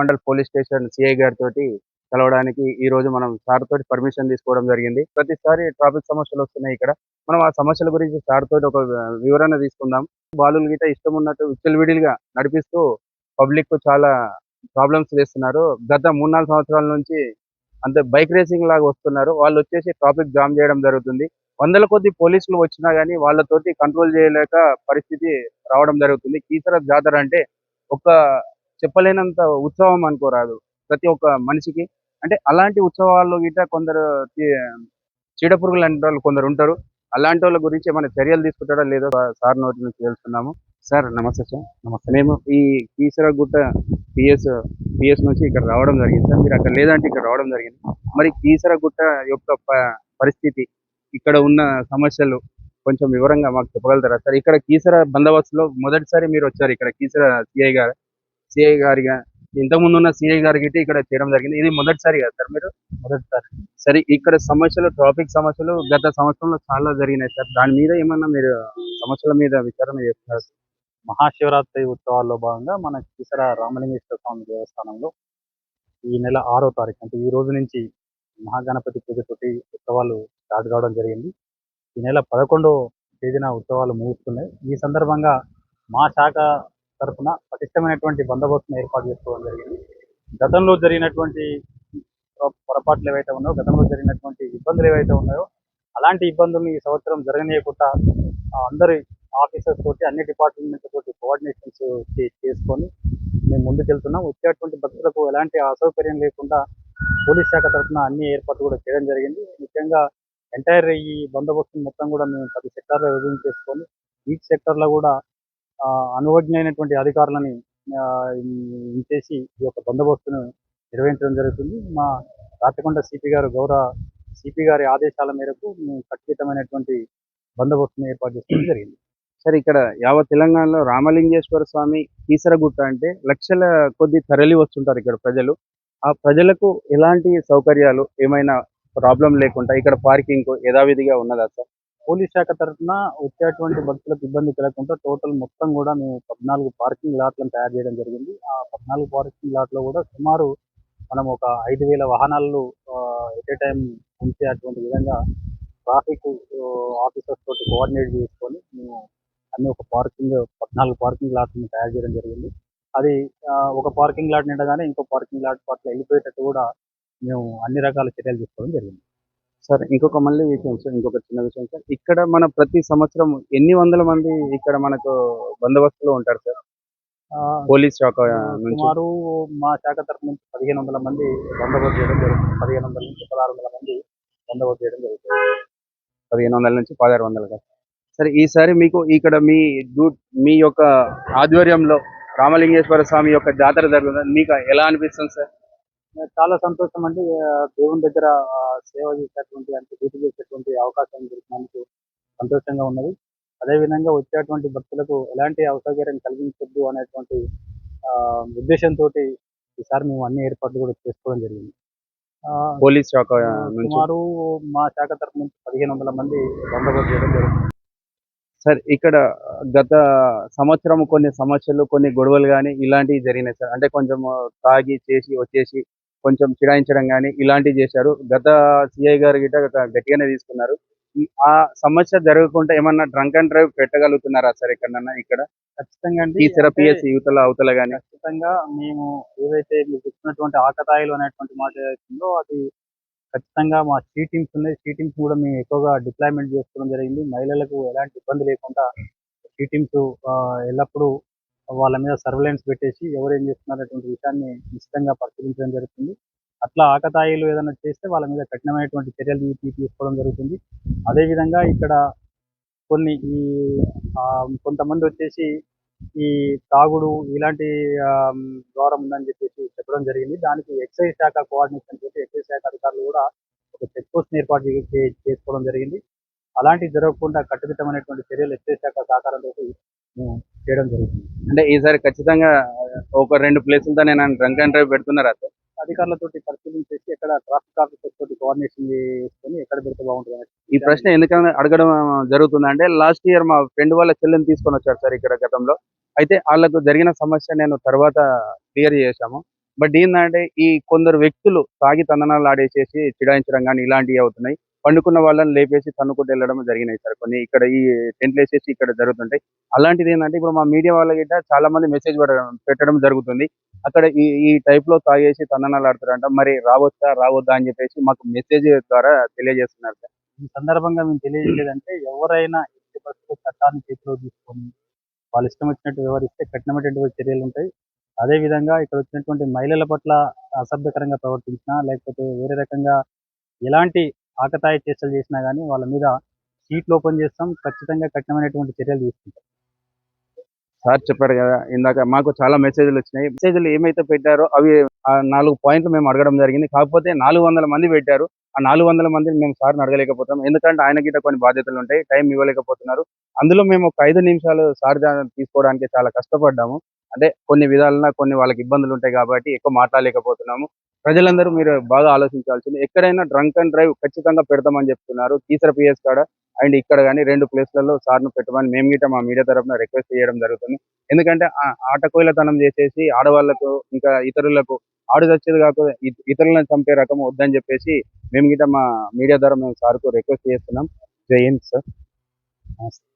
Mandal police station CI గారితో కలవడానికి ఈ రోజు మనం సార్ తోటి పర్మిషన్ తీసుకోవడం జరిగింది. ప్రతిసారి ట్రాఫిక్ సమస్యలు వస్తున్నాయి ఇక్కడ. మనం ఆ సమస్యల గురించి సార్ తోటి ఒక వివరణ తీసుకుందాం. బాలులు గిట ఇష్టం ఉన్నట్టు విచ్చలవిడిగా నడిపిస్తూ పబ్లిక్కు చాలా ప్రాబ్లమ్స్ చేస్తున్నారు. గత మూడు నాలుగు సంవత్సరాల నుంచి అంతే బైక్ రేసింగ్ లాగా వస్తున్నారు. వాళ్ళు వచ్చేసి ట్రాఫిక్ జామ్ చేయడం జరుగుతుంది. వందల కొద్ది పోలీసులు వచ్చినా కానీ వాళ్ళతోటి కంట్రోల్ చేయలేక పరిస్థితి రావడం జరుగుతుంది. కీసర జాతర అంటే ఒక చెప్పలేనంత ఉత్సవం అనుకోరాదు ప్రతి ఒక్క మనిషికి. అంటే అలాంటి ఉత్సవాల్లో గిట్ట కొందరు చీడపురుగులు అంటే వాళ్ళు కొందరు ఉంటారు. అలాంటి వాళ్ళ గురించి ఏమైనా చర్యలు తీసుకుంటాడో లేదో సార్ నోటి నుంచి తెలుసుకున్నాము సార్ నమస్తే సార్. నమస్తే. మేము ఈ కీసరగుట్ట పిఎస్ పిఎస్ నుంచి ఇక్కడ రావడం జరిగింది సార్. మీరు అక్కడ లేదంటే ఇక్కడ రావడం జరిగింది. మరి కీసరగుట్ట యొక్క పరిస్థితి ఇక్కడ ఉన్న సమస్యలు కొంచెం వివరంగా మాకు చెప్పగలుగుతారా సార్? ఇక్కడ కీసర బందోబస్తులో మొదటిసారి మీరు వచ్చారు ఇక్కడ కీసర సిఐ గారు. సిఐ గారిగా ఇంతకుముందు ఉన్న సిఐ గారికి ఇక్కడ చేయడం జరిగింది. ఇది మొదటిసారి కదా సార్ మీరు? మొదటిసారి. సరే ఇక్కడ సమస్యలు ట్రాఫిక్ సమస్యలు గత సంవత్సరంలో చాలా జరిగినాయి సార్. దాని మీద ఏమన్నా మీరు సమస్యల మీద విచారణ చేస్తున్నారు? మహాశివరాత్రి ఉత్సవాల్లో భాగంగా మన కిసర రామలింగేశ్వర స్వామి దేవస్థానంలో ఈ నెల ఆరో తారీఖు అంటే ఈ రోజు నుంచి మహాగణపతి పూజతోటి ఉత్సవాలు స్టార్ట్ కావడం జరిగింది. ఈ నెల పదకొండో తేదీన ఉత్సవాలు ముగుస్తున్నాయి. ఈ సందర్భంగా మా శాఖ తరఫున పటిష్టమైనటువంటి బందోబస్తును ఏర్పాటు చేసుకోవడం జరిగింది. గతంలో జరిగినటువంటి పొరపాట్లు ఏవైతే ఉన్నాయో గతంలో జరిగినటువంటి ఇబ్బందులు ఏవైతే ఉన్నాయో అలాంటి ఇబ్బందులు ఈ సంవత్సరం జరగనీయకుండా అందరి ఆఫీసర్స్ తోటి అన్ని డిపార్ట్మెంట్ తోటి కోఆర్డినేషన్స్ చేసుకొని మేము ముందుకెళ్తున్నాం. వచ్చేటువంటి భక్తులకు ఎలాంటి అసౌకర్యం లేకుండా పోలీస్ శాఖ తరఫున అన్ని ఏర్పాట్లు కూడా చేయడం జరిగింది. ముఖ్యంగా ఎంటైర్ ఈ బందోబస్తు మొత్తం కూడా మేము పది సెక్టార్లో విభజించేసుకొని ఈచ్ సెక్టార్లో కూడా అనువజ్ఞైనటువంటి అధికారులని ఆ, ఈ యొక్క బందోబస్తును నిర్వహించడం జరుగుతుంది. మా రాచకొండ సిపి గారు గౌరవ సిపి గారి ఆదేశాల మేరకు మేము ఖచ్చితమైనటువంటి బందోబస్తును ఏర్పాటు చేసుకోవడం జరిగింది. సార్ ఇక్కడ యావత్ తెలంగాణలో రామలింగేశ్వర స్వామి కీసరగుట్ట అంటే లక్షల కొద్ది తరలి వస్తుంటారు ఇక్కడ ప్రజలు. ఆ ప్రజలకు ఎలాంటి సౌకర్యాలు ఏమైనా ప్రాబ్లం లేకుండా ఇక్కడ పార్కింగ్ యథావిధిగా ఉన్నదా సార్? పోలీస్ శాఖ తరఫున వచ్చేటువంటి భక్తులకు ఇబ్బంది కలగకుండా టోటల్ మొత్తం కూడా మేము పద్నాలుగు పార్కింగ్ లాట్లను తయారు చేయడం జరిగింది. ఆ పద్నాలుగు పార్కింగ్ లాట్లో కూడా సుమారు మనం ఒక ఐదు వేల వాహనాలు ఎట్ ఏ టైం ఉంచే అటువంటి విధంగా ట్రాఫిక్ ఆఫీసర్స్ తోటి కోఆర్డినేట్ చేసుకొని మేము అన్ని ఒక పార్కింగ్ పద్నాలుగు పార్కింగ్ లాట్లను తయారు చేయడం జరిగింది. అది ఒక పార్కింగ్ లాట్ నిండగానే ఇంకో పార్కింగ్ లాట్ పట్ల వెళ్ళిపోయేటట్టు కూడా మేము అన్ని రకాల చర్యలు తీసుకోవడం జరిగింది. సార్ ఇంకొక మళ్ళీ విషయం సార్ ఇంకొక చిన్న విషయం సార్. ఇక్కడ మన ప్రతి సంవత్సరం ఎన్ని వందల మంది ఇక్కడ మనకు బందోబస్తులో ఉంటారు సార్? పోలీస్ శాఖ సుమారు మా శాఖ తరఫు నుంచి పదిహేను వందల మంది బందోబస్తు చేయడం జరుగుతుంది. పదిహేను వందల నుంచి పదహారు వందల మంది బందోబస్తు చేయడం జరుగుతుంది. పదిహేను వందల నుంచి పదహారు వందలు కదా. సరే ఈసారి మీకు ఇక్కడ మీ మీ యొక్క ఆధ్వర్యంలో రామలింగేశ్వర స్వామి యొక్క జాతర జరుగుతుంది? మీకు ఎలా అనిపిస్తుంది సార్? చాలా సంతోషం అండి. దేవుని దగ్గర సేవ చేసేటువంటి అంటే డ్యూటీ చేసేటువంటి అవకాశం దొరికినందుకు సంతోషంగా ఉన్నది. అదేవిధంగా వచ్చేటువంటి భక్తులకు ఎలాంటి అసౌకర్యం కలిగించొద్దు అనేటువంటి ఆ, ఉద్దేశంతో ఈసారి మేము అన్ని ఏర్పాట్లు కూడా చేసుకోవడం జరిగింది. పోలీస్ శాఖ సుమారు మా శాఖ తరఫు నుంచి పదిహేను వందల మంది బందోబస్తు చేయడం జరుగుతుంది సార్ ఇక్కడ గత సంవత్సరం కొన్ని సమస్యలు కొన్ని గొడవలు కానీ ఇలాంటివి జరిగినాయి సార్. అంటే కొంచెం తాగి చేసి వచ్చేసి కొంచెం చిడాయించడం కానీ ఇలాంటివి చేశారు. గత సిఐ గారు గిట్ట గట్టిగానే తీసుకున్నారు. ఆ సమస్య జరగకుండా ఏమన్నా డ్రంక్ అండ్ డ్రైవ్ పెట్టగలుగుతున్నారా సార్ ఎక్కడన్నా ఇక్కడ? ఖచ్చితంగా అండి. ఈ అంటే పిఎస్ యువతల అవతల కానీ ఖచ్చితంగా మేము ఏవైతే మీకు ఇచ్చినటువంటి ఆకతాయిలు అనేటువంటి మాట ఏదైతుందో అది ఖచ్చితంగా మా సీ టీమ్స్ ఉన్నాయి. సీ టీమ్స్ కూడా మేము ఎక్కువగా డిప్లాయ్మెంట్ చేసుకోవడం జరిగింది. మహిళలకు ఎలాంటి ఇబ్బంది లేకుండా సీ టీమ్స్ ఎల్లప్పుడూ వాళ్ళ మీద సర్వేలెన్స్ పెట్టేసి ఎవరు ఏం చేస్తున్నారనేటువంటి విషయాన్ని నిశ్చితంగా పరిశీలించడం జరుగుతుంది. అట్లా ఆకతాయిలు ఏదైనా చేస్తే వాళ్ళ మీద కఠినమైనటువంటి చర్యలు తీసుకోవడం జరుగుతుంది. అదేవిధంగా ఇక్కడ కొన్ని ఈ కొంతమంది వచ్చేసి ఈ తాగుడు ఇలాంటి ద్వారం ఉందని చెప్పేసి చెప్పడం జరిగింది. దానికి ఎక్సైజ్ శాఖ కోఆర్డినేషన్ తోటి ఎక్సైజ్ శాఖ అధికారులు కూడా ఒక చెక్ పోస్ట్ ఏర్పాటు చేసుకోవడం జరిగింది. అలాంటివి జరగకుండా కట్టుదిట్టమైనటువంటి చర్యలు ఎక్సైజ్ శాఖ సహకారంతో మేము చేయడం జరుగుతుంది. అంటే ఈసారి ఖచ్చితంగా ఒక రెండు ప్లేసులతో నేను డ్రంక్ అండ్ డ్రైవ్ పెడుతున్నారా సార్ అధికారులతోటి పరిశీలించేసి ఎక్కడ ట్రాఫిక్ ఆఫీసర్ తోటి కోఆర్డినేషన్ చేసుకొని ఎక్కడ పెడితే బాగుంటుంది ఈ ప్రశ్న ఎందుకని అడగడం జరుగుతుంది అంటే లాస్ట్ ఇయర్ మా ఫ్రెండ్ వాళ్ళ చెల్లెని తీసుకొని వచ్చారు సార్ ఇక్కడ గతంలో. అయితే వాళ్ళకు జరిగిన సమస్య నేను తర్వాత క్లియర్ చేశాము. బట్ ఏంటంటే ఈ కొందరు వ్యక్తులు తాగి తందనాలు ఆడేసేసి చిడాయించడం కానీ ఇలాంటివి అవుతున్నాయి. పండుకున్న వాళ్ళని లేపేసి తన్నుకుంటూ వెళ్ళడం జరిగినాయి సార్. కొన్ని ఇక్కడ ఈ టెంట్లు వేసేసి ఇక్కడ జరుగుతుంటాయి. అలాంటిది ఏంటంటే ఇప్పుడు మా మీడియా వాళ్ళ గిట్ట చాలా మంది మెసేజ్ పెట్టడం జరుగుతుంది. అక్కడ ఈ ఈ టైప్లో తాగేసి తందనాలు ఆడుతారంట. మరి రావచ్చా రావద్దా అని చెప్పేసి మాకు మెసేజ్ ద్వారా తెలియజేస్తున్నారు సార్. ఈ సందర్భంగా మేము తెలియజేయలేదంటే ఎవరైనా ఎట్టి పరిస్థితుల్లో చట్టాన్ని చేతిలో తీసుకొని వాళ్ళు ఇష్టం వచ్చినట్టు వ్యవహరిస్తే కఠినమైనటువంటి చర్యలు ఉంటాయి. అదే విధంగా ఇక్కడ వచ్చినటువంటి మహిళల పట్ల అసభ్యకరంగా ప్రవర్తించినా లేకపోతే వేరే రకంగా ఎలాంటి ఆకతాయి చేష్టలు చేసినా కానీ వాళ్ళ మీద సీట్లు ఓపెన్ చేస్తాం ఖచ్చితంగా కఠినమైనటువంటి చర్యలు తీసుకుంటాం. సార్ చెప్పారు కదా ఇందాక మాకు చాలా మెసేజ్లు వచ్చినాయి. మెసేజ్లు ఏమైతే పెట్టారో అవి ఆ నాలుగు పాయింట్లు మేము అడగడం జరిగింది. కాకపోతే నాలుగు వందల మంది పెట్టారు. ఆ నాలుగు వందల మందిని మేము సార్ని అడగలేకపోతాం ఎందుకంటే ఆయన గిట్ట కొన్ని బాధ్యతలు ఉంటాయి టైం ఇవ్వలేకపోతున్నారు. అందులో మేము ఒక ఐదు నిమిషాలు సార్ తీసుకోవడానికి చాలా కష్టపడ్డాము. అంటే కొన్ని విధాలున కొన్ని వాళ్ళకి ఇబ్బందులు ఉంటాయి కాబట్టి ఎక్కువ మాట్లాడలేకపోతున్నాము. ప్రజలందరూ మీరు బాగా ఆలోచించాల్సింది ఎక్కడైనా డ్రంక్ అండ్ డ్రైవ్ ఖచ్చితంగా పెడతామని చెప్తున్నారు. కీసర పిఎస్ కాడ అండ్ ఇక్కడ కానీ రెండు ప్లేస్లలో సార్ను పెట్టమని మేము గిట్ట మా మీడియా తరఫున రిక్వెస్ట్ చేయడం జరుగుతుంది. ఎందుకంటే ఆ- ఆటకోయిలతనం చేసేసి ఆడవాళ్ళకు ఇంకా ఇతరులకు ఆడు చచ్చేది కాకుండా ఇతరులను చంపే రకం వద్దని చెప్పేసి మేము గిట్ట మా మీడియా ద్వారా మేము సార్కు రిక్వెస్ట్ చేస్తున్నాం. జై హింద్ సార్. నమస్తే.